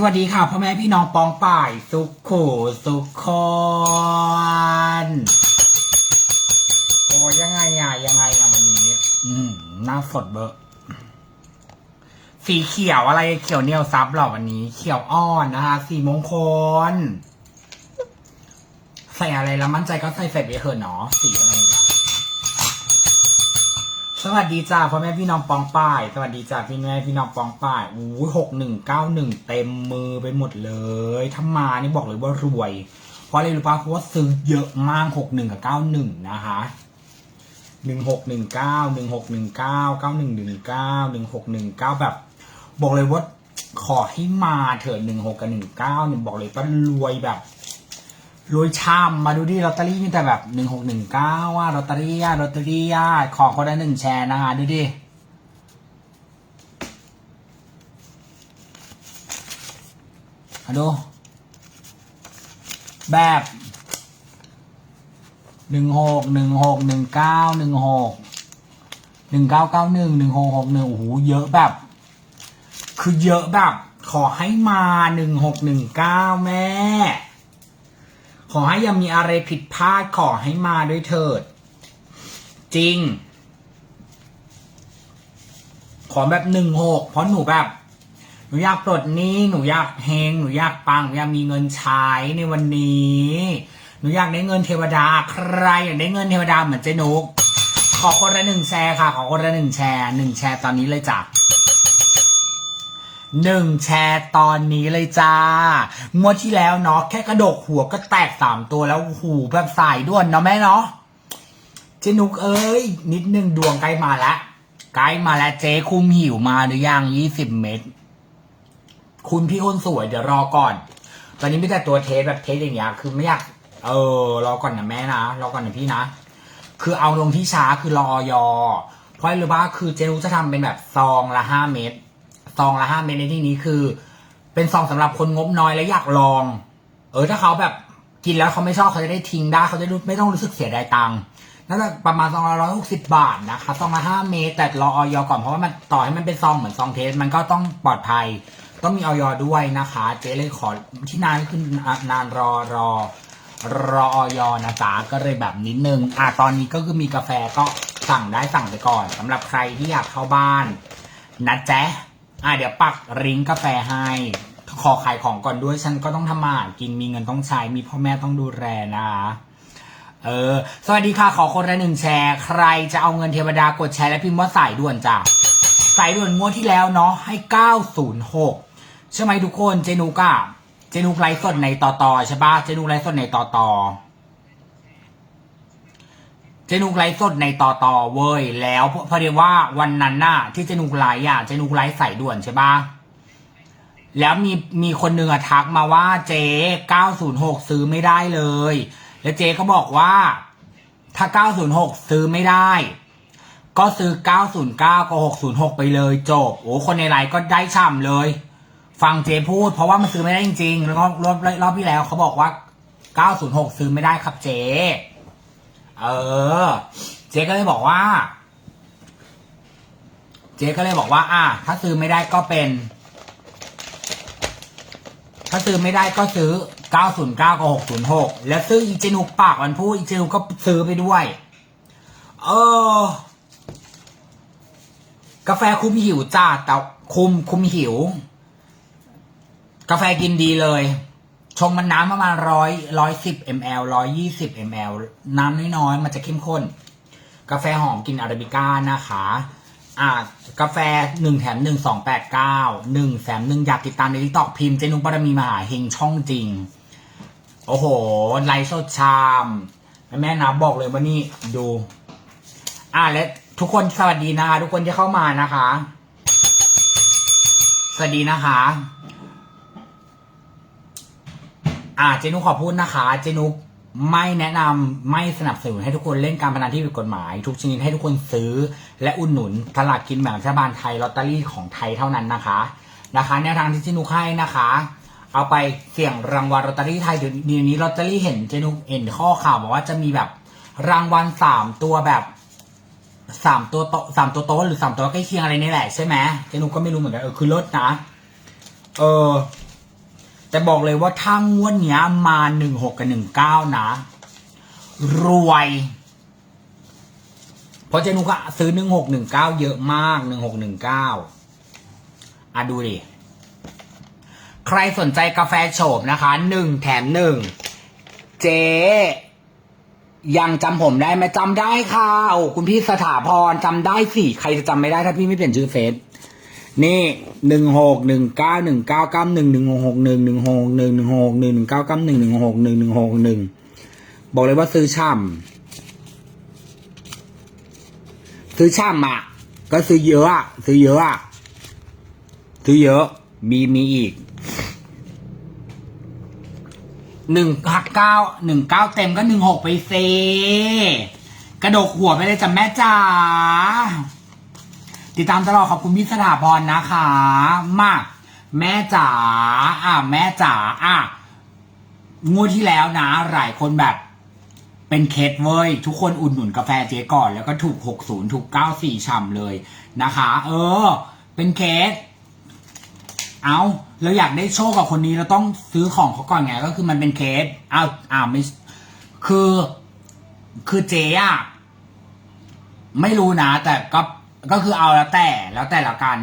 สวัสดีค่ะพ่อแม่พี่น้องปองป่ายสุขโขสุขคอนโอ้ยังไงอะยังไงอะวันนี้อืมหน้าสดเบอร์สีเขียวอะไรเขียวเนียวซับหรอวันนี้ เขียวอ่อนนะคะสีมงคล ใส่อะไรแล้วมั่นใจก็ใส่ใส่ไปเถอะเนาะสีอะไร สวัสดีจ้าพ่อแม่พี่น้องปองป้าย สวัสดีจ้าพี่แม่พี่น้องปองป้ายอู้หกหนึ่งเก้าหนึ่งเต็มมือไปหมดเลยถ้ามานี่บอกเลยว่ารวย เพราะอะไรรู้ปะเพราะว่าซื้อเยอะมากหกหนึ่งกับเก้าหนึ่งนะคะหนึ่งหกหนึ่งเก้าหนึ่งหกหนึ่งเก้าเก้าหนึ่งหนึ่งเก้าหนึ่งหกหนึ่งเก้าแบบ บอกเลยว่าขอให้มาเถอะหนึ่งหกกับหนึ่งเก้าหนึ่งบอกเลยว่ารวยแบบ รวยช่ำมาดูดิลอตเตอรี่มีแต่แบบหนึ่งหกหนึ่งเก้าว่าลอตเตอรี่อะลอตเตอรี่อะขอคนละหนึ่งแชร์นะคะดูดิมาดู แบบหนึ่งหกหนึ่งหกหนึ่งเก้าหนึ่งหกหนึ่งเก้าเก้าหนึ่งหนึ่งหกหกหนึ่งโอ้โหเยอะแบบ คือเยอะแบบ ขอให้มาหนึ่งหกหนึ่งเก้าแม่ ขอให้ยังมีอะไรผิดพลาดขอให้มาด้วยเถิด จริง ขอแบบหนึ่งหกเพราะหนูแบบหนูอยากปลดหนี้หนูอยากเฮงหนูอยากปังหนูอยากมีเงินใช้ในวันนี้หนูอยากได้เงินเทวดาใครอยากได้เงินเทวดาเหมือนเจนุกขอคนละหนึ่งแชร์ค่ะ ขอคนละหนึ่งแชร์หนึ่งแชร์ตอนนี้เลยจ้ะ หนึ่งแชร์ตอนนี้เลยจ้างวดที่แล้วเนาะแค่กระดกหัวก็แตกสามตัวแล้วหูแบบสายด้วนเนาะแม่เนาะเจนุกเอ้ย นิดนึงดวงใกล้มาล้วใกล้มาแล้วเจ๊คุมหิวมาหรือยังยี่สิบเม็ดคุณพี่คนสวยเดี๋ยวรอก่อน ตอนนี้ไม่แต่ตัวเทสแบบเทสอย่างเงี้ยคือไม่อยากเออ รอก่อนนะแม่นะรอก่อนนะพี่นะ คือเอาลงที่ช้าคือรอยอเพราะหรือว่าคือเจนุกจะทำเป็นแบบซองละห้าเม็ด ซองละห้าเมตรในที่นี้คือ เป็นซองสำหรับคนงบน้อยและอยากลอง เออถ้าเขาแบบกินแล้วเขาไม่ชอบเขาจะได้ทิ้งได้เขาจะรู้ไม่ต้องรู้สึกเสียดายตังค์น่าจะประมาณซองละร้อยหกสิบบาทนะคะซองละห้าเมตรแต่รอออยก่อนเพราะว่ามันต่อให้มันเป็นซองเหมือนซองเทสมันก็ต้องปลอดภัย ต้องมีออยด้วยนะคะ เจ๊เลยขอที่นานขึ้นนานรอรอรอออยนะจ๊ะก็เลยแบบนิดนึงอะตอนนี้ก็คือมีกาแฟก็สั่งได้สั่งไปก่อนสำหรับใครที่อยากเข้าบ้านนะแจ๊ อะเดี๋ยวปักริงกาแฟให้ ขอขายของก่อนด้วย ฉันก็ต้องทำมาหากินมีเงินต้องใช้ มีพ่อแม่ต้องดูแลนะเออ สวัสดีค่ะ ขอคนละหนึ่งแชร์ ใครจะเอาเงินเทวดากดแชร์และพิมพ์ว่าสายด่วนจ้ะ สายด่วนงวดที่แล้วเนาะให้ 906 ใช่ไหมทุกคน เจนุกอะเจนุกไลฟ์สดในต่อต่อใช่ปะเจนุกไลฟ์สดในต่อต่อ เจนุกไลฟ์สดในต่อต่อเว้ยแล้วพอดีว่าวันนั้นน่ะที่เจนุกไลฟ์อะเจนุกไลฟ์ใส่ด่วนใช่ปะแล้วมีมีคนหนึ่งอะทักมาว่าเจ๊906 ซื้อไม่ได้เลย แล้วเจ๊ก็บอกว่า ถ้า 906 ซื้อไม่ได้ ก็ซื้อ 909กับ606 ไปเลยจบโอ้คนในไลฟ์ก็ได้ช่ำเลย ฟังเจ๊พูดเพราะว่ามันซื้อไม่ได้จริงๆแล้วรอบรอบที่แล้วเขาบอกว่า 906 ซื้อไม่ได้ครับเจ๊ เออ เจ๊ก็เลยบอกว่า เจ๊ก็เลยบอกว่า อะถ้าซื้อไม่ได้ก็เป็น ถ้าซื้อไม่ได้ก็ซื้อ 909กับ606 แล้วซื้ออีเจนุกปากมันพูดอีเจนุกก็ซื้อไปด้วย เออ กาแฟคุมหิวจ้าแต่คุมคุมหิว กาแฟกินดีเลย ชงมันน้ำประมาณร้อยร้อยสิบมลร้อยยี่สิบมลน้ำน้อยๆ มันจะเข้มข้น กาแฟหอมกินอาราบิก้านะคะอ่ากาแฟหนึ่งแถมหนึ่งสองแปดเก้าหนึ่งแถมหนึ่งอยากติดตามในทิกตอกพิมพ์เจนุกบารมีมหาเฮงช่องจริง โอ้โห ไลฟ์สดชาม แม่แม่นะบอกเลยว่านี่ดู อ่าและทุกคนสวัสดีนะคะทุกคนที่เข้ามานะคะ สวัสดีนะคะ อ่าเจนุกขอพูดนะคะ เจนุกไม่แนะนำไม่สนับสนุนให้ทุกคนเล่นการพนันที่ผิดกฎหมาย ทุกชนิดให้ทุกคนซื้อ และอุดหนุนตลาดกินแบ่งรัฐบาลไทยลอตเตอรี่ของไทยเท่านั้นนะคะ นะคะ แนวทางที่เจนุกให้นะคะ เอาไปเสี่ยงรางวัลลอตเตอรี่ไทยเดี๋ยวนี้ลอตเตอรี่เห็นเจนุกเห็นข้อข่าวบอกว่าจะมีแบบรางวัลสามตัวแบบสามตัวโตสามตัวโตหรือสามตัวใกล้เคียงอะไรนี่แหละใช่ไหมเจนุกก็ไม่รู้เหมือนกันเออคือลดนะ เออ แต่บอกเลยว่าถ้างวดเนี้ยมาหนึ่งหกกับหนึ่งเก้านะ รวย เพราะเจนุกอะซื้อหนึ่งหกหนึ่งเก้าเยอะมากหนึ่งหกหนึ่งเก้าอะดูดิ ใครสนใจกาแฟโฉบนะคะหนึ่งแถมหนึ่งเจ๊ยังจำผมได้ไหมจำได้ค่ะ โอ้คุณพี่สถาพรจำได้สิ ใครจะจำไม่ได้ถ้าพี่ไม่เปลี่ยนชื่อเฟซ นี่หนึ่งหกหนึ่งเก้าหนึ่งเก้าเก้าหนึ่งหนึ่งหกหนึ่งหนึ่งหกหนึ่งหนึ่งหกหนึ่งหนึ่งเก้าเก้าหนึ่งหนึ่งหกหนึ่งหนึ่งหกหนึ่งบอกเลยว่าซื้อช่ำซื้อช่ำอะ ก็ซื้อเยอะอะซื้อเยอะอะซื้อเยอะมีมีอีกหนึ่งหักเก้าหนึ่งเก้าเต็มก็หนึ่งหกไปเซกระดกหัวไปเลยจ้ะแม่จ๋า ติดตามตลอดขอบคุณพี่สถาพรนะคะ มาก แม่จ๋าอะแม่จ๋าอะงวดที่แล้วนะ หลายคนแบบ เป็นเคสเว้ย ทุกคนอุ่นหนุนกาแฟเจ๊ก่อน แล้วก็ถูกหกศูนย์ถูกเก้าสี่ำเลยนะคะ เออ เป็นเคสเอาเราอยากได้โชคกับคนนี้เราต้องซื้อของเขาก่อนไง ก็คือมันเป็นเคสเอาอ้าวไม่คือคือเจ๊อะไม่รู้นะ แต่ก็ ก็คือเอาแล้วแต่แล้วแต่ละกัน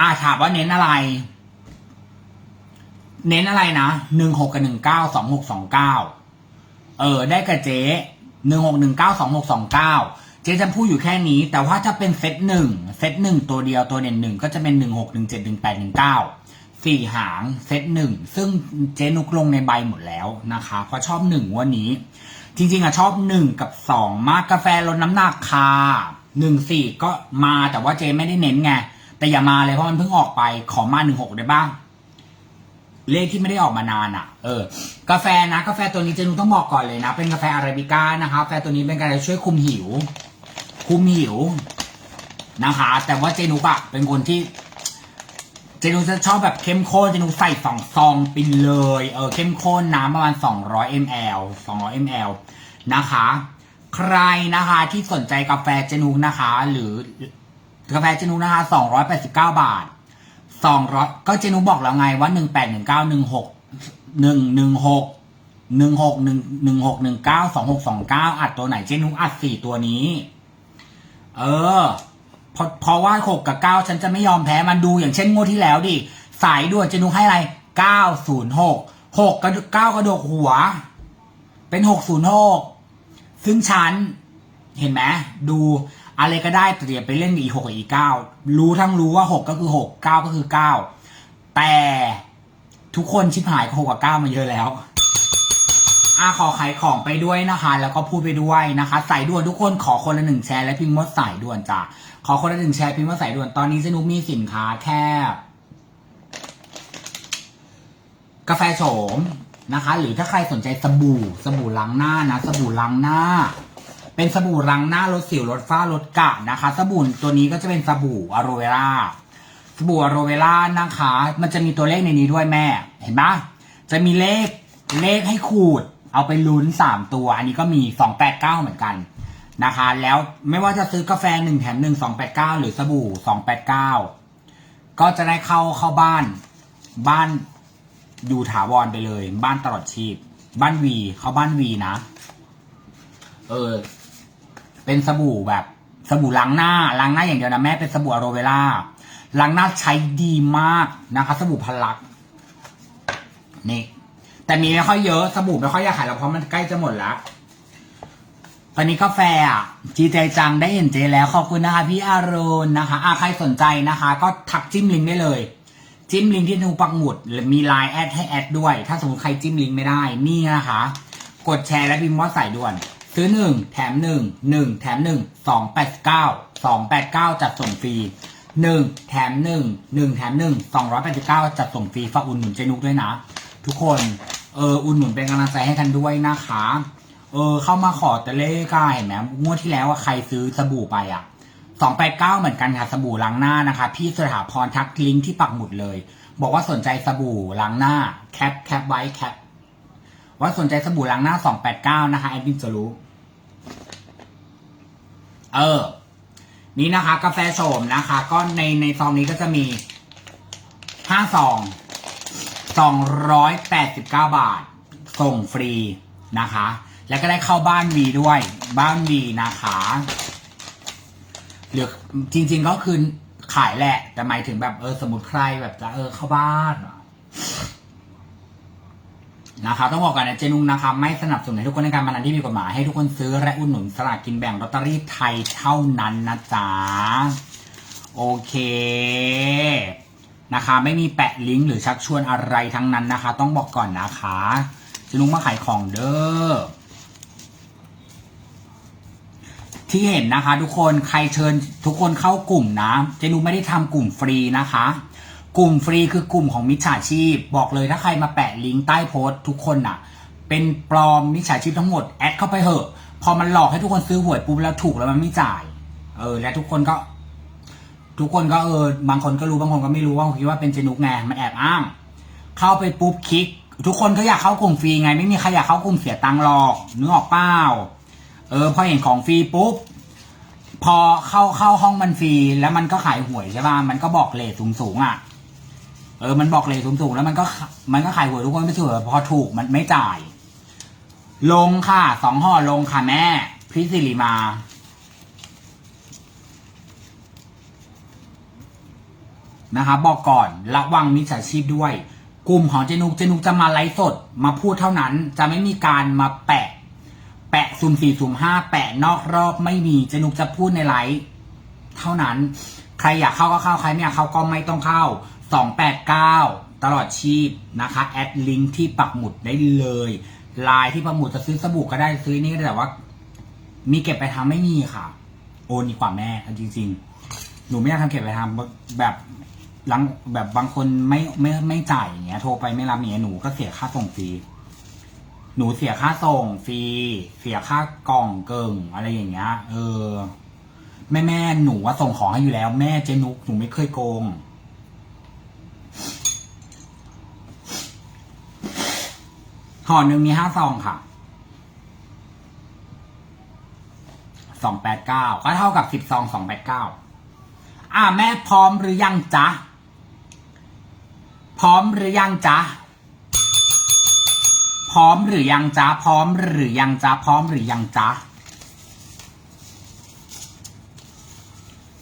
อาถามว่าเน้นอะไร เน้นอะไรนะหนึ่งหกกับหนึ่งเก้าสองหกสองเก้าเออ ได้กับเจ๊หนึ่งหกหนึ่งเก้าสองหกสองเก้าเจ๊จะพูดอยู่แค่นี้ แต่ว่าถ้าเป็นเซตหนึ่งเซตหนึ่งตัวเดียวตัวเด่นหนึ่งก็จะเป็นหนึ่งหกหนึ่งเจ็ดหนึ่งแปดหนึ่งเก้าสี่หางเซตหนึ่งซึ่งเจ๊นุกลงในใบหมดแล้วนะคะเพราะชอบหนึ่งวันนี้ จริงๆอะชอบหนึ่งกับสองมากกาแฟลดน้ำหนักค่ะหนึ่งสี่ก็มาแต่ว่าเจ๊ไม่ได้เน้นไง แต่อย่ามาเลยเพราะมันเพิ่งออกไปขอมาหนึ่งหกได้บ้าง เลขที่ไม่ได้ออกมานานอะ เออ กาแฟนะ กาแฟตัวนี้เจนุต้องบอกก่อนเลยนะ เป็นกาแฟอาราบิก้านะคะกาแฟตัวนี้เป็นการช่วยคุมหิว คุมหิวนะคะ แต่ว่าเจนุกอะเป็นคนที่ จนุจะชอบแบบเข้มข้นเจนุใส่สองซองไปเลยเออเข้มข้นน้ำประมาณ 200 ml 200 ml นะคะ ใครนะคะที่สนใจกาแฟเจนุนะคะ หรือกาแฟเจนุนะคะ 289 บาทสองร้อยก็เจนุบอกแล้วไงว่าหนึ่งแปดหนึ่งเก้าหนึ่งหกหนึ่งหนึ่งหกหนึ่งหกหนึ่งหนึ่งหกหนึ่งเก้าสองหกสองเก้าอัดตัวไหนเจนุอัดสี่ตัวนี้ เออ เพราะเพราะว่าหกกับเก้าฉันจะไม่ยอมแพ้มันดูอย่างเช่นงวดที่แล้วดิสายด่วนเจนุให้อะไรเก้าศูนย์หกหกกระเก้ากระดกหัว เป็นหกศูนย์หกซึ่งฉันเห็นไหมดูอะไรก็ได้แต่อย่าไปเล่นอีหกอีเก้ารู้ทั้งรู้ว่าหกก็คือหกเก้าก็คือเก้าแต่ทุกคนชิบหายกับหกกับเก้ามาเยอะแล้วอาขอขายของไปด้วยนะคะ แล้วก็พูดไปด้วยนะคะ สายด่วนทุกคนขอคนละหนึ่งแชร์และพิมพ์ว่าสายด่วนจ้ะ ขอคนละหนึ่งแชร์พิมพ์ว่าสายด่วนตอนนี้สนุกมีสินค้าแค่ กาแฟโฉมนะคะ หรือถ้าใครสนใจสบู่สบู่ล้างหน้านะสบู่ล้างหน้า เป็นสบู่ล้างหน้าลดสิวลดฝ้าลดกระนะคะ สบู่ตัวนี้ก็จะเป็นสบู่อะโรเวราสบู่อะโรเวรานะคะ มันจะมีตัวเลขในนี้ด้วยแม่ เห็นปะจะมีเลขเลขให้ขูด เอาไปลุ้นสามตัว อันนี้ก็มีสองแปดเก้าเหมือนกัน นะคะ แล้วไม่ว่าจะซื้อกาแฟหนึ่งแถมหนึ่งสองแปดเก้าหรือสบู่สองแปดเก้าก็จะได้เข้าเข้าบ้านบ้านอยู่ถาวรไปเลย บ้านตลอดชีพ บ้านวีเข้าบ้านวีนะ เออ เป็นสบู่แบบสบู่ล้างหน้าล้างหน้าอย่างเดียวนะแม่เป็นสบู่อโรเวล่าล้างหน้าใช้ดีมากนะคะ สบู่พลักนี่ แต่มีไม่ค่อยเยอะสบู่ไม่ค่อยอยากขายแล้วเพราะมันใกล้จะหมดแล้ว ตอนนี้กาแฟอะจีใจจังได้เห็นเจแล้วขอบคุณนะคะพี่อารุณนะคะอะใครสนใจนะคะ ก็ทักจิ้มลิงก์ได้เลย จิ้มลิงก์ที่ทูปักหมุดหรือมีไลน์แอดให้แอดด้วย ถ้าสมมติใครจิ้มลิงก์ไม่ได้นี่นะคะ กดแชร์และพิมพ์ว่าใส่ด่วน ซื้อหนึ่งแถมหนึ่งหนึ่งแถมหนึ่งสองแปดเก้าสองแปดเก้าจัดส่งฟรีหนึ่งแถมหนึ่งหนึ่งแถมหนึ่งสองร้อยแปดสิบเก้าจัดส่งฟรีฝากอุ่นหนุนเจนุกด้วยนะ ทุกคนเอออุ่นหนุนเป็นกำลังใจให้กันด้วยนะคะ เออเข้ามาขอแต่เลขอะเห็นไหมงวดที่แล้วว่าใครซื้อสบู่ไปอะสองแปดเก้าเหมือนกันค่ะสบู่ล้างหน้านะคะ พี่สถาพรทักลิงก์ที่ปักหมุดเลย บอกว่าสนใจสบู่ล้างหน้าแคปแคปไว้แคปว่าสนใจสบู่ล้างหน้า289นะคะแอดมินจะรู้ เออ นี่นะคะ กาแฟโฉมนะคะ ก็ในในซองนี้ก็จะมีห้าซองสองร้อยแปดสิบเก้าบาท ส่งฟรีนะคะ แล้วก็ได้เข้าบ้านวีด้วย บ้านวีนะคะหรือจริง ๆก็คือขายแหละ แต่หมายถึงแบบเออสมมติใครแบบจะเออเข้าบ้านนะคะต้องบอกก่อนนะเจนุงนะคะไม่สนับสนุนให้ทุกคนในการพนันที่มีกฎหมายให้ทุกคนซื้อและอุดหนุนสลากกินแบ่งลอตเตอรี่ไทยเท่านั้นนะจ๊ะโอเคนะคะ ไม่มีแปะลิงก์หรือชักชวนอะไรทั้งนั้นนะคะ ต้องบอกก่อนนะคะเจนุงมาขายของเด้อ ที่เห็นนะคะ ทุกคนใครเชิญทุกคนเข้ากลุ่มนะเจนุไม่ได้ทำกลุ่มฟรีนะคะ กลุ่มฟรีคือกลุ่มของมิจฉาชีพ บอกเลยถ้าใครมาแปะลิงก์ใต้โพสต์ทุกคนน่ะ เป็นปลอมมิจฉาชีพทั้งหมดแอดเข้าไปเหอะ พอมันหลอกให้ทุกคนซื้อหวยปุ๊บแล้วถูกแล้วมันไม่จ่าย เออ และทุกคนก็ ทุกคนก็เออบางคนก็รู้บางคนก็ไม่รู้ว่าคิดว่าเป็นเจนุกไงมันแอบอ้าง เข้าไปปุ๊บคลิกทุกคนก็อยากเข้ากลุ่มฟรีไง ไม่มีใครอยากเข้ากลุ่มเสียตังค์หรอกนึกออกเปล่า เออพอเห็นของฟรีปุ๊บพอเข้าเข้าห้องมันฟรีแล้วมันก็ขายหวยใช่ป่ะมันก็บอกเลทสูงสูงอะ เออมันบอกเลทสูงสูงแล้วมันก็มันก็ขายหวยทุกคนไม่ถูกพอถูกมันไม่จ่าย ลงค่ะสองห่อลงค่ะแม่พิสิริมานะคะบอกก่อนระวังมิจฉาชีพด้วย กลุ่มของเจนุกเจนุกจะมาไลฟ์สดมาพูดเท่านั้น จะไม่มีการมาแปะ แปะสุ่มสี่สุ่มห้าแปะนอกรอบไม่มีเจนุกจะพูดในไลฟ์เท่านั้น ใครอยากเข้าก็เข้า ใครไม่อยากเข้าก็ไม่ต้องเข้าสองแปดเก้าตลอดชีพนะคะ แอดลิงก์ที่ปักหมุดได้เลยไลน์ที่ปักหมุดจะซื้อสบู่ก็ได้ซื้อนี่ก็แต่ว่า มีเก็บไปทำไม่มีค่ะ โอนดีกว่าแม่จริง ๆ หนูไม่อยากทำเก็บไปทำแบบหลังแบบบางคนไม่ไม่ไม่จ่ายอย่างเงี้ยโทรไปไม่รับอย่างเงี้ยหนูก็เสียค่าส่งฟรี หนูเสียค่าส่งฟรีเสียค่ากล่องเกิงอะไรอย่างเงี้ย เออ แม่แม่หนูว่าส่งของให้อยู่แล้ว แม่เจนุกหนูไม่เคยโกง ห่อหนึ่งมีห้าซองค่ะสองแปดเก้าก็เท่ากับสิบซองสองแปดเก้าอ่าแม่พร้อมหรือยังจ๊ะ พร้อมหรือยังจ๊ะ พร้อมหรือยังจ๊ะพร้อมหรือยังจ๊ะพร้อมหรือยังจ๊ะ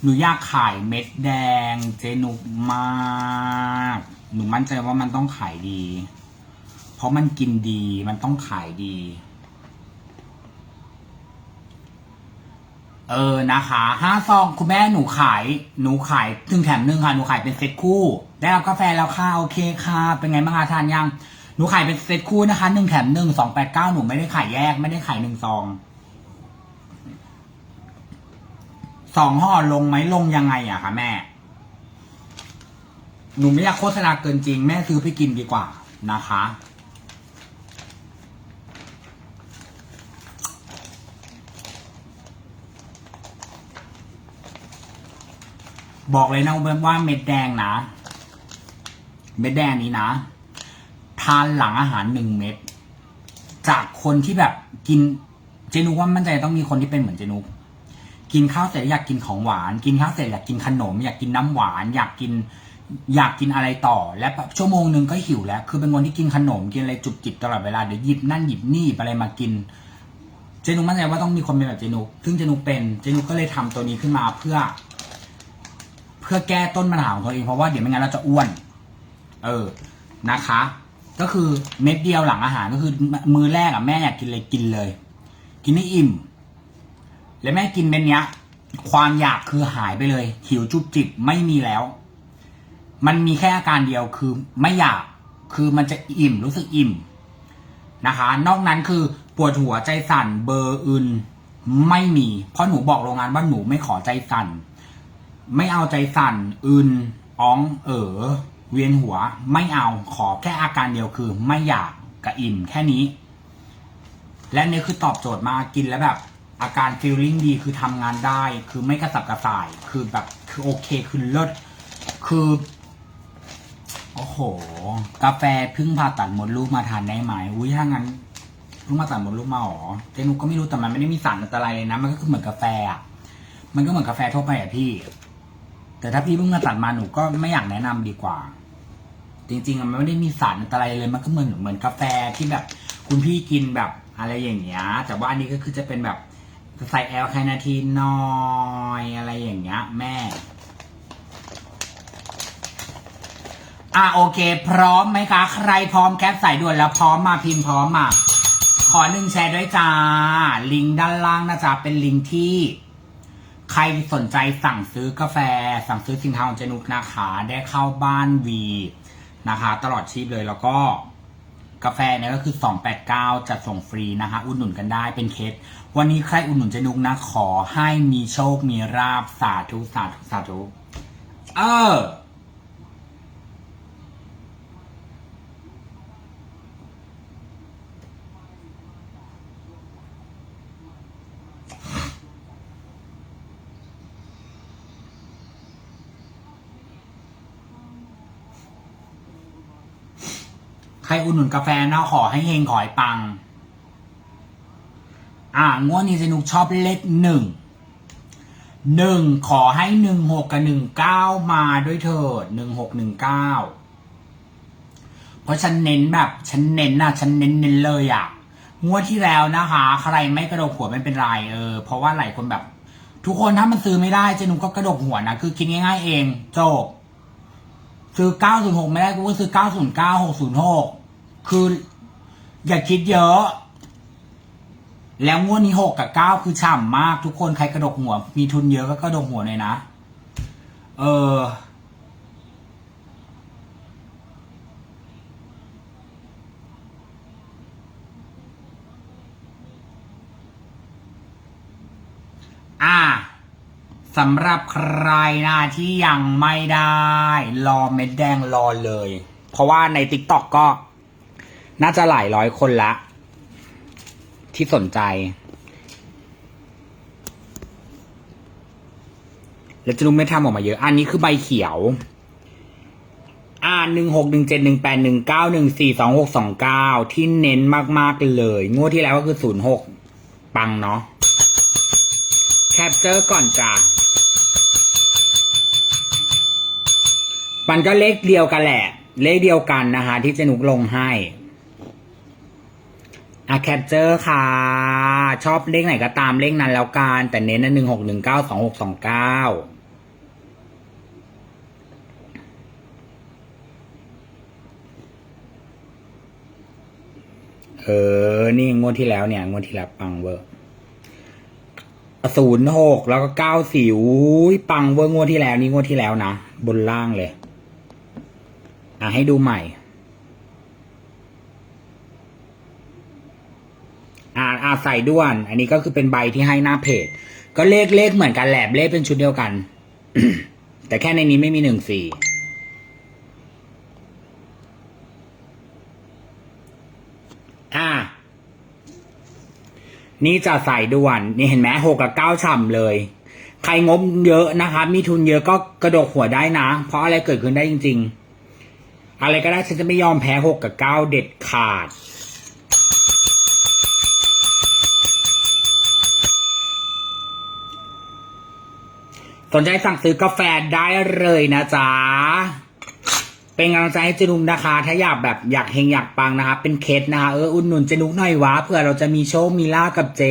หนูอยากขายเม็ดแดงเจนุกมาก หนูมั่นใจว่ามันต้องขายดี เพราะมันกินดีมันต้องขายดี เออนะคะห้าซองคุณแม่หนูขาย หนูขายถึงแถมหนึ่งค่ะ หนูขายเป็นเซตคู่ ได้รับกาแฟแล้วค่ะ โอเคค่ะ เป็นไงบ้างคะทานยัง หนูขายเป็นเซตคู่นะคะหนึ่งแถมหนึ่งสองแปดเก้าหนูไม่ได้ขายแยก ไม่ได้ขายหนึ่งซองสองห่อลงไหมลงยังไงอะคะแม่ หนูไม่อยากโฆษณาเกินจริง แม่ซื้อไปกินดีกว่านะคะ บอกเลยนะว่าเม็ดแดงนะ เม็ดแดงนี้นะ ทานหลังอาหารหนึ่งเม็ดจากคนที่แบบกินเจนุกว่ามั่นใจต้องมีคนที่เป็นเหมือนเจนุกกินข้าวเสร็จอยากกินของหวาน กินข้าวเสร็จอยากกินขนม อยากกินน้ำหวาน อยากกิน อยากกินอะไรต่อ และชั่วโมงหนึ่งก็หิวแล้ว คือเป็นคนที่กินขนมกินอะไรจุบจิบตลอดเวลาเดี๋ยวหยิบนั่นหยิบนี่อะไรมากิน เจนุกมั่นใจว่าต้องมีคนเป็นแบบเจนุกซึ่งเจนุกเป็นเจนุกก็เลยทำตัวนี้ขึ้นมาเพื่อ เพื่อแก้ต้นปัญหาของตัวเองเพราะว่าเดี๋ยวไม่งั้นเราจะอ้วน เออนะคะ ก็คือเม็ดเดียวหลังอาหารก็คือมือแรกอะแม่อยากกินเลยกินเลย กินให้อิ่ม แล้วแม่กินเม็ดเนี้ย ความอยากคือหายไปเลย หิวจุบจิบไม่มีแล้ว มันมีแค่อาการเดียวคือไม่อยากคือมันจะอิ่มรู้สึกอิ่มนะคะ นอกนั้นคือปวดหัวใจสั่นเบอร์อื่นไม่มี เพราะหนูบอกโรงงานว่าหนูไม่ขอใจสั่น ไม่เอาใจสั่นอื่นอ้องเออ เวียนหัวไม่เอาขอแค่อาการเดียวคือ ไม่อยากกับอิ่มแค่นี้ และนี่คือตอบโจทย์มากินแล้วแบบ อาการฟีลลิ่งดีคือทำงานได้ คือไม่กระสับกระส่าย คือแบบคือโอเคคือเลิศคือโอ้โห กาแฟพึ่งผ่าตัดมดลูกมาทานได้ไหมอุ้ยถ้างั้นพิ่งมาตัดมดลูกมาหรอเจนุก็ไม่รู้แต่มันไม่ได้มีสารอันตรายเลยนะ มันก็คือเหมือนกาแฟอะมันก็เหมือนกาแฟทั่วไปอะพี่ แต่ถ้าพี่เพิ่งมาตัดมาหนูก็ไม่อยากแนะนำดีกว่า จริงๆอะมันไม่ได้มีสารอะไรเลยมันก็เหมือนเหมือนกาแฟที่แบบคุณพี่กินแบบอะไรอย่างเงี้ยแต่ว่าอันนี้ก็คือจะเป็นแบบใส่แอลไคนาทีนน่อยอะไรอย่างเงี้ยแม่ อะโอเค พร้อมไหมคะ ใครพร้อมแคปใส่ด่วนแล้วพร้อมมาพิมพ์พร้อมมาขอหนึ่งแชร์ด้วยจ้า ลิงก์ด้านล่างนะจ๊ะเป็นลิงก์ที่ ใครสนใจสั่งซื้อกาแฟ สั่งซื้อสินค้าของเจนุกนะคะ ได้เข้าบ้านวี นะคะ ตลอดชีพเลยแล้วก็กาแฟเนี่ยก็คือ 289จะส่งฟรีนะคะ อุดหนุนกันได้เป็นเคส วันนี้ใครอุดหนุนเจนุกนะ ขอให้มีโชค มีราบสาธุ สาธุ สาธุ เออ รอุดหนุนกาแฟนะขอให้เฮงขอให้ปัง อ่างวดนี้เจนุกชอบเลขหนึ่งหนึ่งขอให้หนึ่งหกกับหนึ่งเก้ามาด้วยเถิดหนึ่งหกหนึ่งเก้าเพราะฉันเน้นแบบฉันเน้นนะฉันเน้นเน้นเลยอะ่ะงวดที่แล้วนะคะ ใครไม่กระดกหัวไม่เป็นไรเออเพราะว่าหลายคนแบบ ทุกคนถ้ามันซื้อไม่ได้เจนุกก็กระดกหัวนะคือคิดง่ายๆเองจบซื้อ 906 ไม่ได้กูก็ซื้อ 909 606 คืออย่าคิดเยอะ แล้วงวดนี้6กับ9คือฉ่ำมากทุกคนใครกระดกหัว มีทุนเยอะก็กระดกหัวเลยนะ เออ อะสำหรับใครนะที่ยังไม่ได้ รอเม็ดแดงรอเลย เพราะว่าใน t ิ k t o k ก็ น่าจะหลายร้อยคนละ ที่สนใจ แล้วจะรู้ไม่ทำออกมาเยอะ อันนี้คือใบเขียว อ่าหนึ่งหกหนึ่งเจ็ดหนึ่งแปดหนึ่งเก้าหนึ่งสี่สองหกสองเก้าที่เน้นมากๆเลย งวดที่แล้วก็คือศูนย์หกปังเนาะแคปเจอร์ก่อนจ้ะมันก็เลขเดียวกันแหละ เลขเดียวกันนะคะที่เจนุกลงให้ อะแคปเจอร์ค่ะ ชอบเลขไหนก็ตามเลขนั้นแล้วกันแต่เน้นนหนึ่งหกหนึ่งเก้าสองหกสองเก้าเออ นี่งวดที่แล้วเนี่ย งวดที่แล้วปังเวอร์ศูนย์หกแล้วก็เก้าสี่ปังเวอร์งวดที่แล้ว นี่งวดที่แล้วนะ บนล่างเลย อะให้ดูใหม่ อ่าอ่า ใส่ด้วน อันนี้ก็คือเป็นใบที่ให้หน้าเพจ ก็เลขเลขเหมือนกันแหละเลขเป็นชุดเดียวกัน แต่แค่ในนี้ไม่มีหนึ่งสี่อ่า นี่จะใส่ด่วน นี่เห็นไหมหกกับเก้าฉ่ำเลย ใครงบเยอะนะคะมีทุนเยอะก็กระดกหัวได้นะ เพราะอะไรเกิดขึ้นได้จริง ๆ อะไรก็ได้ฉันจะไม่ยอมแพ้หกกับเก้าเด็ดขาด สนใจสั่งซื้อกาแฟได้เลยนะจ๊ะ เป็นกำลังใจให้เจนุกนะคะ ถ้าอยากแบบอยากเฮงอยากปังนะคะ เป็นเคสนะคะเอออุดหนุนเจนุกหน่อยวะเผื่อเราจะมีโชคมีลากับเจ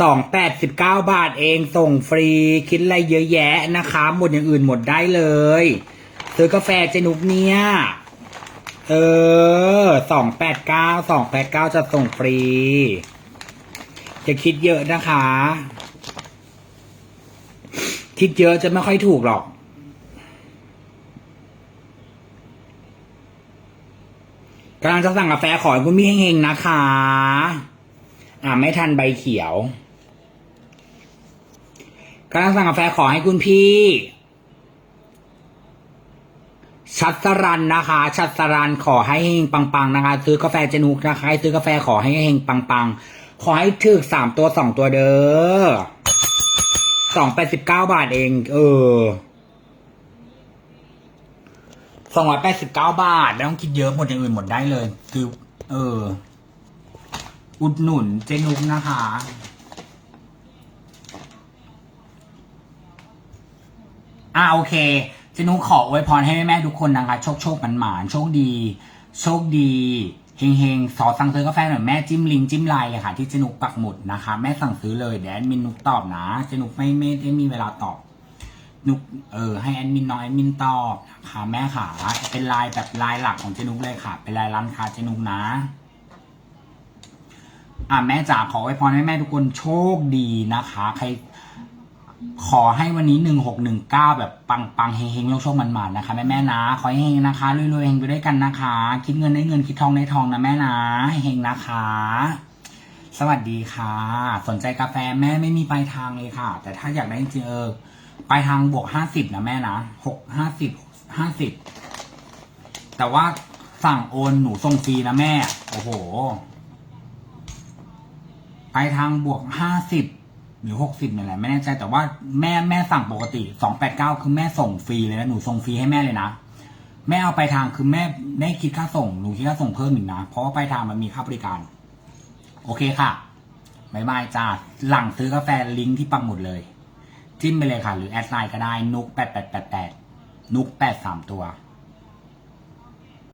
สองแปดสิบเก้าบาทเองส่งฟรีคิดอะไรเยอะแยะนะคะ หมดอย่างอื่นหมดได้เลยซื้อกาแฟเจนุกเนี่ย เออสองแปดเก้าสองแปดเก้าจะส่งฟรีอย่าคิดเยอะนะคะ คิดเยอะจะไม่ค่อยถูกหรอก กำลังจะสั่งกาแฟขอให้คุณพี่เฮงๆนะคะ อ่าไม่ทันใบเขียวกำลังสั่งกาแฟขอให้คุณพี่ ชัดสรันนะคะ ชัดสรันขอให้เฮงปังๆนะคะ ซื้อกาแฟเจนุกนะคะให้ซื้อกาแฟขอให้เฮงปังๆ ขอให้ถึกสามตัวสองตัวเด้อ สองแปดสิบเก้าบาทเอง เออสองร้อยแปดสิบเก้าบาท ไม่ต้องคิดเยอะหมดอย่างอื่นหมดได้เลย คือ เออ อุดหนุนเจนุกนะคะ อ่าโอเค เจนุกขออวยพรให้แม่ๆทุกคนนะคะ โชคโชคหมันหมานโชคดี โชคดี เฮงเฮงๆสอสั่งซื้อกาแฟหน่อยแม่จิ้มลิงจิ้มลน์เลยค่ะ ที่เจนุกปักหมุดนะคะ แม่สั่งซื้อเลยเดี๋ยวแอดมินนุกตอบนะเจนุกไม่ไม่ได้มีเวลาตอบนุกเออให้แอดมินน้องแอดมินตอบนะคะแม่ขาเป็นลน์แบบลน์หลักของเจนุกเลยค่ะ เป็นลน์ร้านค้าเจนุกนะ อะแม่จ๋าขอไว้พรให้แม่ทุกคนโชคดีนะคะ ใคร ขอให้วันนี้หนึ่งหกหนึ่งเก้าแบบปังปังๆเฮงเฮงๆโชคโชคมันมันๆนะคะแม่แม่นะ ขอให้เฮงนะคะรวยรวยๆเฮงไปด้วยกันนะคะ คิดเงินได้เงินคิดทองได้ทองนะแม่นะเฮงนะคะ สวัสดีค่ะ สนใจกาแฟแม่ไม่มีปลายทางเลยค่ะ แต่ถ้าอยากได้จริงๆเออปลายทางบวกห้าสิบนะแม่นะหกห้าสิบห้าสิบแต่ว่าสั่งโอนหนูส่งฟรีนะแม่ โอ้โหปลายทางบวกห้าสิบ หรือหกสิบนี่ยแหละไม่แน่ใจแต่ว่าแม่แม่สั่งปกติสองแปดเก้าคือแม่ส่งฟรีเลยนะหนูส่งฟรีให้แม่เลยนะแม่เอาไปทางคือแม่ไม่คิดค่าส่งหนูคิดค่าส่งเพิ่มอีกนะเพราะว่าไปทางมันมีค่าบริการ โอเคค่ะบายบายจ้าหลังซื้อกาแฟลิงก์ที่ปังหมุดเลย จิ้มไปเลยค่ะ หรือแอดไลน์ก็ได้นุกแปดแปดแปดแปดนุกแปดสามตัว